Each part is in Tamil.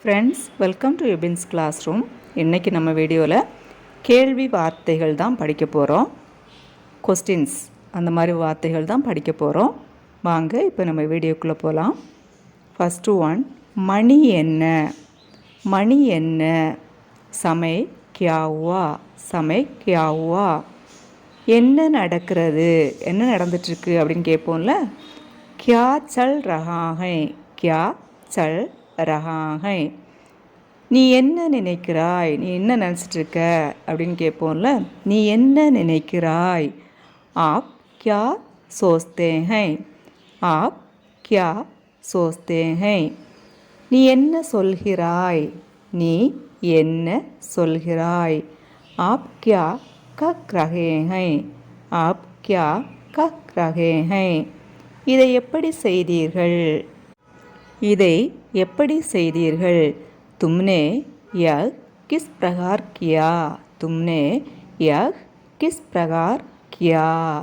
ஃப்ரெண்ட்ஸ் வெல்கம் டு யுபின்ஸ் கிளாஸ் ரூம் இன்றைக்கி நம்ம வீடியோவில் கேள்வி வார்த்தைகள் தான் படிக்க போகிறோம் கொஸ்டின்ஸ் அந்த மாதிரி வார்த்தைகள் தான் படிக்க போகிறோம் வாங்க இப்போ நம்ம வீடியோக்குள்ளே போகலாம் ஃபஸ்ட்டு ஒன் மணி என்ன? மணி என்ன? சமை கியாவா சமை கியாவா என்ன நடக்கிறது? என்ன நடந்துட்டுருக்கு அப்படின்னு கேட்போம்ல கியா சல் ரஹாகை கியா சல் ரஹாகை நீ என்ன நினைக்கிறாய்? நீ என்ன நினச்சிட்டு இருக்க அப்படின்னு கேட்போம்ல. நீ என்ன நினைக்கிறாய்? ஆப் கியா சோஸ்தே ஹை ஆப் கியா சோஸ்தே ஹை நீ என்ன சொல்கிறாய்? நீ என்ன சொல்கிறாய்? ஆப் கியா கக் ரஹே ஹை ஆப் கியா கக் ரஹே ஹை இதை எப்படி செய்தீர்கள்? இதை எப்படி செய்தீர்கள்? தும்னே யக் கிஸ் பிரகார் கியா. தும்னே யக் கிஸ் பிரகார் கியா.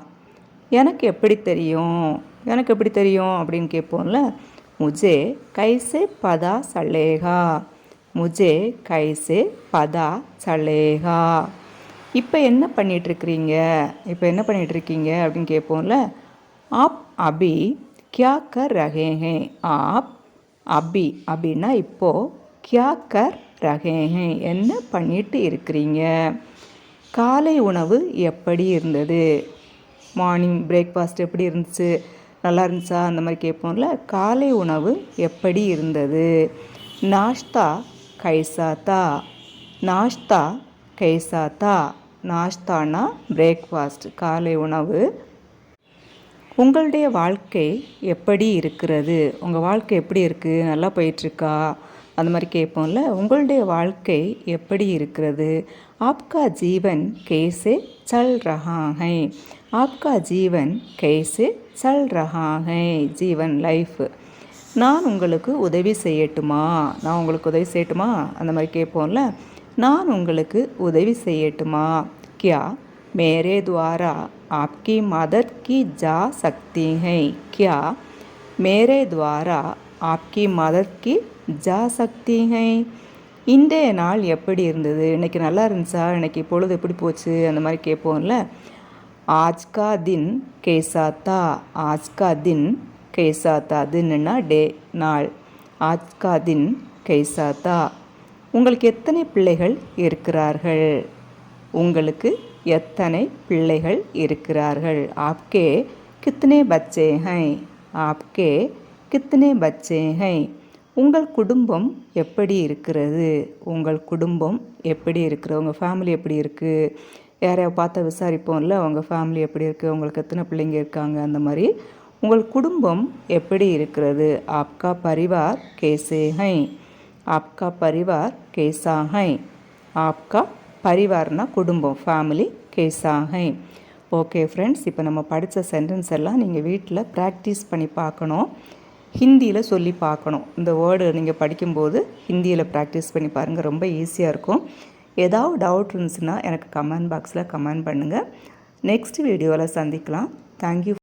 எனக்கு எப்படி தெரியும்? எனக்கு எப்படி தெரியும்? அப்படின்னு கேட்போம்ல? முஜே கைசே பதா சலேகா. முஜே கைசே பதா சலேகா. இப்போ என்ன பண்ணிகிட்ருக்கிறீங்க இப்போ என்ன பண்ணிகிட்ருக்கீங்க அப்படின்னு கேட்போம்ல? ஆப் அபி கியா கர் ரகே ஹே ஆப் அபி அப்படின்னா இப்போது கியா கர் ரகேஹே என்ன பண்ணிட்டு இருக்கிறீங்க? காலை உணவு எப்படி இருந்தது? மார்னிங் பிரேக்ஃபாஸ்ட் எப்படி இருந்துச்சு? நல்லா இருந்துச்சா? அந்த மாதிரி கேட்போம்ல. காலை உணவு எப்படி இருந்தது? நாஷ்தா கைசாத்தா. நாஷ்தா கைசாத்தா. நாஷ்தானா? பிரேக்ஃபாஸ்ட். காலை உணவு உங்களுடைய வாழ்க்கை எப்படி இருக்கிறது? உங்கள் வாழ்க்கை எப்படி இருக்குது நல்லா போயிட்டுருக்கா? அந்த மாதிரி கேட்போம்ல. உங்களுடைய வாழ்க்கை எப்படி இருக்கிறது? ஆப்கா ஜீவன் கேசே சல் ரஹாஹை ஆப்கா ஜீவன் கேசே சல் ரஹாஹை ஜீவன் லைஃப். நான் உங்களுக்கு உதவி செய்யட்டுமா? நான் உங்களுக்கு உதவி செய்யட்டுமா? அந்த மாதிரி கேட்போம்ல. நான் உங்களுக்கு உதவி செய்யட்டுமா? கியா? மேரே துவாரா आपकी मदद की जा सकती हैं क्या मेरे द्वारा आपकी मदद की जा सकती हैं இன்றைய நாள் எப்படி இருந்தது இன்றைக்கி நல்லா இருந்துச்சா இன்றைக்கி பொழுது எப்படி போச்சு அந்த மாதிரி கேட்போம்ல ஆஜ்கா தின் கேசாத்தா ஆஜ்கா தின் கேசாத்தா தின்னுன்னா டே நாள் ஆஜ்கா தின் கேசாத்தா உங்களுக்கு எத்தனை பிள்ளைகள் இருக்கிறார்கள் உங்களுக்கு எத்தனை பிள்ளைகள் இருக்கிறார்கள்? ஆப்கே கித்தனை பச்சே ஹை. ஆப்கே கித்தனை பச்சே ஹை. உங்கள் குடும்பம் எப்படி இருக்கிறது? உங்கள் குடும்பம் எப்படி இருக்கிறது உங்கள் ஃபேமிலி எப்படி இருக்குது யாரையா பார்த்தா விசாரிப்போம்ல உங்கள் ஃபேமிலி எப்படி இருக்குது உங்களுக்கு எத்தனை பிள்ளைங்க இருக்காங்க? அந்த மாதிரி உங்கள் குடும்பம் எப்படி இருக்கிறது? ஆப்கா பரிவார் கேசே ஹை. ஆப்கா பரிவார் கேசா ஹை. ஆப்கா பரிவார்னா குடும்பம் ஃபேமிலி கேசாகை ஓகே ஃப்ரெண்ட்ஸ் இப்போ நம்ம படித்த சென்டென்ஸ் எல்லாம் நீங்கள் வீட்டில் ப்ராக்டிஸ் பண்ணி பார்க்கணும். ஹிந்தியில் சொல்லி பார்க்கணும். இந்த வேர்டு நீங்கள் படிக்கும்போது ஹிந்தியில் ப்ராக்டிஸ் பண்ணி பாருங்கள் ரொம்ப ஈஸியாக இருக்கும். ஏதாவது டவுட் இருந்துச்சுன்னா எனக்கு கமெண்ட் பாக்ஸில் கமெண்ட் பண்ணுங்கள் நெக்ஸ்ட் வீடியோவில் சந்திக்கலாம். தேங்க்யூ